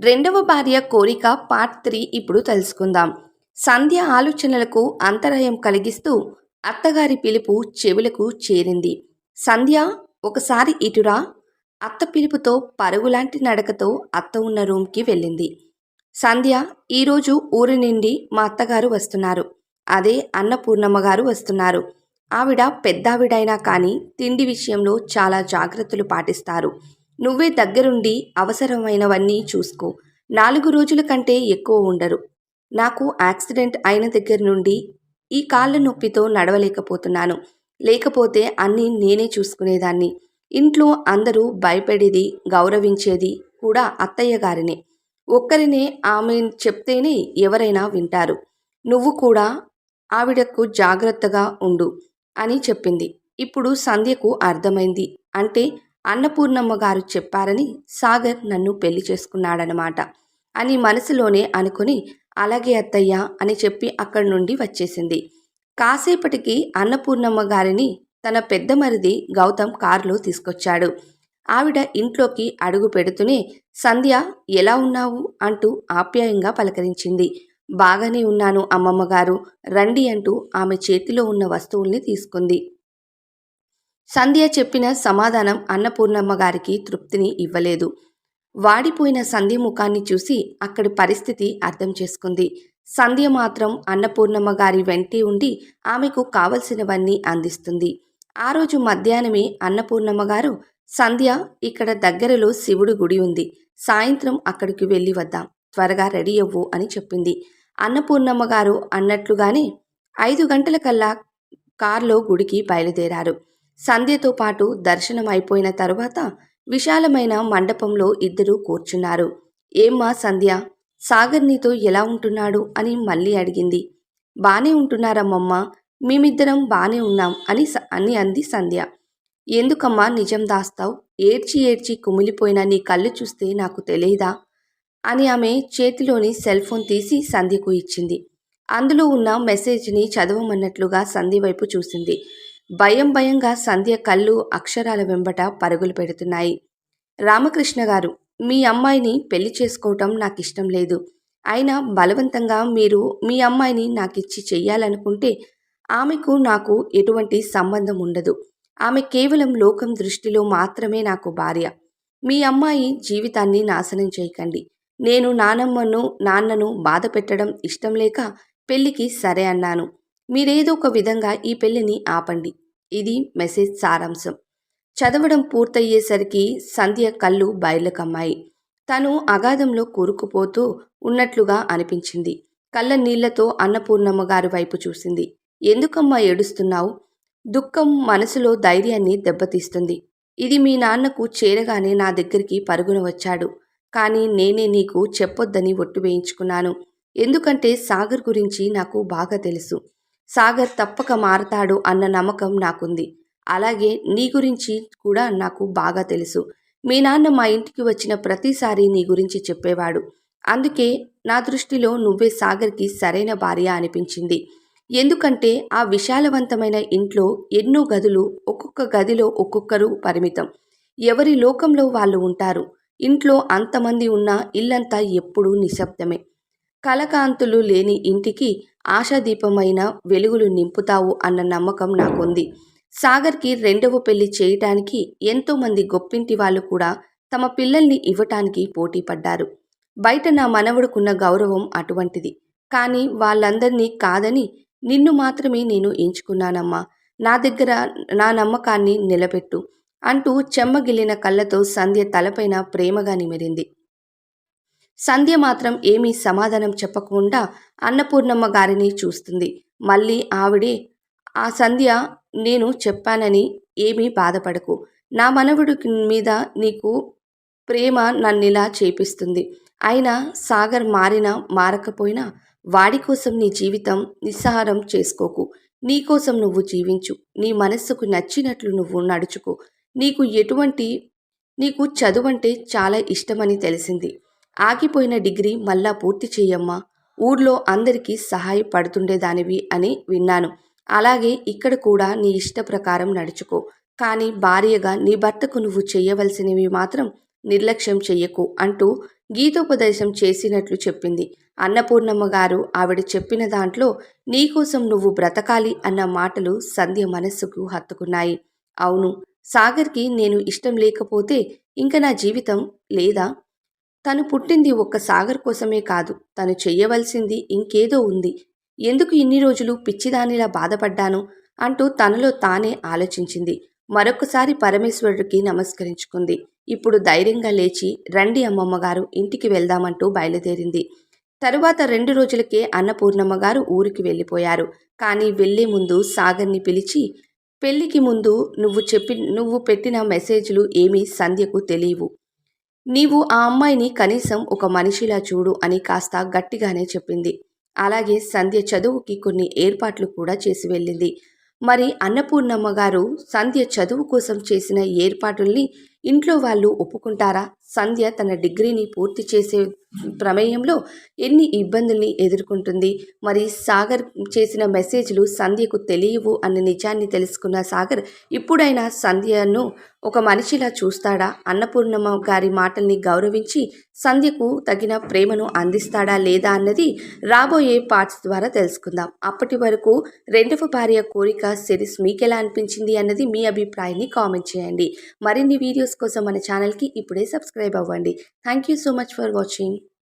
రెండవ భార్య కోరిక పార్ట్ త్రీ ఇప్పుడు తెలుసుకుందాం. సంధ్య ఆలోచనలకు అంతరాయం కలిగిస్తూ అత్తగారి పిలుపు చెవులకు చేరింది. సంధ్య ఒకసారి ఇటురా. అత్త పిలుపుతో పరుగులాంటి నడకతో అత్త ఉన్న రూమ్కి వెళ్ళింది. సంధ్య ఈరోజు ఊరి నుండి మా అత్తగారు వస్తున్నారు. అదే అన్నపూర్ణమ్మ గారు వస్తున్నారు. ఆవిడ పెద్దావిడైనా కానీ తిండి విషయంలో చాలా జాగ్రత్తలు పాటిస్తారు. నువ్వే దగ్గరుండి అవసరమైనవన్నీ చూసుకో. నాలుగు రోజుల కంటే ఎక్కువ ఉండరు. నాకు యాక్సిడెంట్ అయిన దగ్గర నుండి ఈ కాళ్ళ నొప్పితో నడవలేకపోతున్నాను. లేకపోతే అన్నీ నేనే చూసుకునేదాన్ని. ఇంట్లో అందరూ భయపడేది గౌరవించేది కూడా అత్తయ్య గారినే. ఒక్కరినే ఆమె చెప్తేనే ఎవరైనా వింటారు. నువ్వు కూడా ఆవిడకు జాగ్రత్తగా ఉండు అని చెప్పింది. ఇప్పుడు సంధ్యకు అర్థమైంది. అంటే అన్నపూర్ణమ్మ గారు చెప్పారని సాగర్ నన్ను పెళ్ళి చేసుకున్నాడనమాట అని మనసులోనే అనుకుని అలాగే అత్తయ్య అని చెప్పి అక్కడి నుండి వచ్చేసింది. కాసేపటికి అన్నపూర్ణమ్మ గారిని తన పెద్ద మరిది గౌతమ్ కారులో తీసుకొచ్చాడు. ఆవిడ ఇంట్లోకి అడుగు పెడుతూనే సంధ్య ఎలా ఉన్నావు? అంటూ ఆప్యాయంగా పలకరించింది. బాగానే ఉన్నాను అమ్మమ్మ గారు రండి అంటూ ఆమె చేతిలో ఉన్న వస్తువుల్ని తీసుకుంది. సంధ్య చెప్పిన సమాధానం అన్నపూర్ణమ్మ గారికి తృప్తిని ఇవ్వలేదు. వాడిపోయిన సంధ్య ముఖాన్ని చూసి అక్కడి పరిస్థితి అర్థం చేసుకుంది. సంధ్య మాత్రం అన్నపూర్ణమ్మ గారి వెంటే ఉండి ఆమెకు కావలసినవన్నీ అందిస్తుంది. ఆ రోజు మధ్యాహ్నమే అన్నపూర్ణమ్మ గారు సంధ్య ఇక్కడ దగ్గరలో శివుడు గుడి ఉంది. సాయంత్రం అక్కడికి వెళ్ళి వద్దాం. త్వరగా రెడీ అవ్వు అని చెప్పింది. అన్నపూర్ణమ్మ గారు అన్నట్లుగానే ఐదు గంటలకల్లా కారులో గుడికి బయలుదేరారు. సంధ్యతో పాటు దర్శనం అయిపోయిన తరువాత విశాలమైన మండపంలో ఇద్దరూ కూర్చున్నారు. ఏమ్మా సంధ్య సాగర్ నీతో ఎలా ఉంటున్నాడు? అని మళ్ళీ అడిగింది. బానే ఉంటున్నారమ్మమ్మ మేమిద్దరం బానే ఉన్నాం అని అని అంది సంధ్య. ఎందుకమ్మా నిజం దాస్తావు? ఏడ్చి ఏడ్చి కుమిలిపోయిన నీ కళ్ళు చూస్తే నాకు తెలియదా? అని ఆమె చేతిలోని సెల్ ఫోన్ తీసి సంధ్యకు ఇచ్చింది. అందులో ఉన్న మెసేజ్ని చదవమన్నట్లుగా సంధ్య వైపు చూసింది. భయం భయంగా సంధ్య కళ్ళు అక్షరాల వెంబట పరుగులు పెడుతున్నాయి. రామకృష్ణ గారు మీ అమ్మాయిని పెళ్ళి చేసుకోవటం నాకు ఇష్టం లేదు. అయినా బలవంతంగా మీరు మీ అమ్మాయిని నాకిచ్చి చెయ్యాలనుకుంటే ఆమెకు నాకు ఎటువంటి సంబంధం ఉండదు. ఆమె కేవలం లోకం దృష్టిలో మాత్రమే నాకు భార్య. మీ అమ్మాయి జీవితాన్ని నాశనం చేయకండి. నేను నానమ్మను నాన్నను బాధ పెట్టడం ఇష్టం లేక పెళ్ళికి సరే అన్నాను. మీరేదో ఒక విధంగా ఈ పెళ్ళిని ఆపండి. ఇది మెసేజ్ సారాంశం. చదవడం పూర్తయ్యేసరికి సంధ్య కళ్ళు బయలుకమ్మాయి తను అగాధంలో కూరుకుపోతూ ఉన్నట్లుగా అనిపించింది. కళ్ళ నీళ్ళతో అన్నపూర్ణమ్మ గారి వైపు చూసింది. ఎందుకమ్మా ఏడుస్తున్నావు? దుఃఖం మనసులో ధైర్యాన్ని దెబ్బతీస్తుంది. ఇది మీ నాన్నకు చేరగానే నా దగ్గరికి పరుగున వచ్చాడు. కానీ నేనే నీకు చెప్పొద్దని ఒట్టు వేయించుకున్నాను. ఎందుకంటే సాగర్ గురించి నాకు బాగా తెలుసు. సాగర్ తప్పక మారతాడు అన్న నమ్మకం నాకుంది. అలాగే నీ గురించి కూడా నాకు బాగా తెలుసు. మీ నాన్న మా ఇంటికి వచ్చిన ప్రతిసారి నీ గురించి చెప్పేవాడు. అందుకే నా దృష్టిలో నువ్వే సాగర్కి సరైన భార్య అనిపించింది. ఎందుకంటే ఆ విశాలవంతమైన ఇంట్లో ఎన్నో గదులు ఒక్కొక్క గదిలో ఒక్కొక్కరు పరిమితం. ఎవరి లోకంలో వాళ్ళు ఉంటారు? ఇంట్లో అంతమంది ఉన్న ఇల్లంతా ఎప్పుడూ నిశ్శబ్దమే. కలకాంతులు లేని ఇంటికి ఆశాదీపమైన వెలుగులు నింపుతావు అన్న నమ్మకం నాకుంది. సాగర్కి రెండవ పెళ్ళి చేయటానికి ఎంతోమంది గొప్పింటి వాళ్ళు కూడా తమ పిల్లల్ని ఇవ్వటానికి పోటీ పడ్డారు. బయట నా మనవడుకున్న గౌరవం అటువంటిది. కానీ వాళ్ళందరినీ కాదని నిన్ను మాత్రమే నేను ఎంచుకున్నానమ్మా. నా దగ్గర నా నమ్మకాన్ని నిలబెట్టు అంటూ చెమ్మగిల్లిన కళ్ళతో సంధ్య తలపైన ప్రేమగా నిమిరింది. సంధ్య మాత్రం ఏమీ సమాధానం చెప్పకుండా అన్నపూర్ణమ్మ గారిని చూస్తుంది. మళ్ళీ ఆవిడే ఆ సంధ్య నేను చెప్పానని ఏమీ బాధపడకు. నా మనవడి మీద నీకు ప్రేమ నన్నిలా చేపిస్తుంది. అయినా సాగర్ మారినా మారకపోయినా వాడి కోసం నీ జీవితం నిస్సహారం చేసుకోకు. నీ కోసం నువ్వు జీవించు. నీ మనస్సుకు నచ్చినట్లు నువ్వు నడుచుకో. నీకు ఎటువంటి నీకు చదువంటే చాలా ఇష్టమని తెలిసింది. ఆగిపోయిన డిగ్రీ మళ్ళా పూర్తి చేయమ్మా ఊర్లో అందరికీ సహాయపడుతుండేదానివి అని విన్నాను. అలాగే ఇక్కడ కూడా నీ ఇష్ట ప్రకారం నడుచుకో. కానీ భార్యగా నీ భర్తకు నువ్వు చేయవలసినవి మాత్రం నిర్లక్ష్యం చెయ్యకు అంటూ గీతోపదేశం చేసినట్లు చెప్పింది. అన్నపూర్ణమ్మ గారు ఆవిడ చెప్పిన దాంట్లో నీకోసం నువ్వు బ్రతకాలి అన్న మాటలు సంధ్య మనస్సుకు హత్తుకున్నాయి. అవును సాగర్కి నేను ఇష్టం లేకపోతే ఇంక నా జీవితం లేదా? తను పుట్టింది ఒక్క సాగర్ కోసమే కాదు తను చెయ్యవలసింది ఇంకేదో ఉంది. ఎందుకు ఇన్ని రోజులు పిచ్చిదానిలా బాధపడ్డాను అంటూ తనలో తానే ఆలోచించింది. మరొకసారి పరమేశ్వరుడికి నమస్కరించుకుంది. ఇప్పుడు ధైర్యంగా లేచి రండి అమ్మమ్మగారు ఇంటికి వెళ్దామంటూ బయలుదేరింది. తరువాత రెండు రోజులకే అన్నపూర్ణమ్మ గారు ఊరికి వెళ్ళిపోయారు. కానీ వెళ్ళే ముందు సాగర్ని పిలిచి పెళ్ళికి ముందు నువ్వు చెప్పి నువ్వు పెట్టిన మెసేజ్లు ఏమీ సంధ్యకు తెలియవు. నీవు ఆ అమ్మాయిని కనీసం ఒక మనిషిలా చూడు అని కాస్త గట్టిగానే చెప్పింది. అలాగే సంధ్య చదువుకి కొన్ని ఏర్పాట్లు కూడా చేసి వెళ్ళింది. మరి అన్నపూర్ణమ్మ గారు సంధ్య చదువు కోసం చేసిన ఏర్పాటుల్ని ఇంట్లో వాళ్ళు ఒప్పుకుంటారా? సంధ్య తన డిగ్రీని పూర్తి చేసే ప్రమేయంలో ఎన్ని ఇబ్బందుల్ని ఎదుర్కొంటుంది? మరి సాగర్ చేసిన మెసేజ్లు సంధ్యకు తెలియవు అన్న నిజాన్ని తెలుసుకున్న సాగర్ ఇప్పుడైనా సంధ్యను ఒక మనిషిలా చూస్తాడా? అన్నపూర్ణమ్మ గారి మాటల్ని గౌరవించి సంధ్యకు తగిన ప్రేమను అందిస్తాడా లేదా? అన్నది రాబోయే పార్ట్స్ ద్వారా తెలుసుకుందాం. అప్పటి వరకు రెండవ భార్య కోరిక సిరీస్ మీకెలా అనిపించింది అన్నది మీ అభిప్రాయాన్ని కామెంట్ చేయండి. మరిన్ని వీడియోస్ వీడియోస్ కోసం మన ఛానల్కి ఇప్పుడే సబ్స్క్రైబ్ అవ్వండి. Thank you so much for watching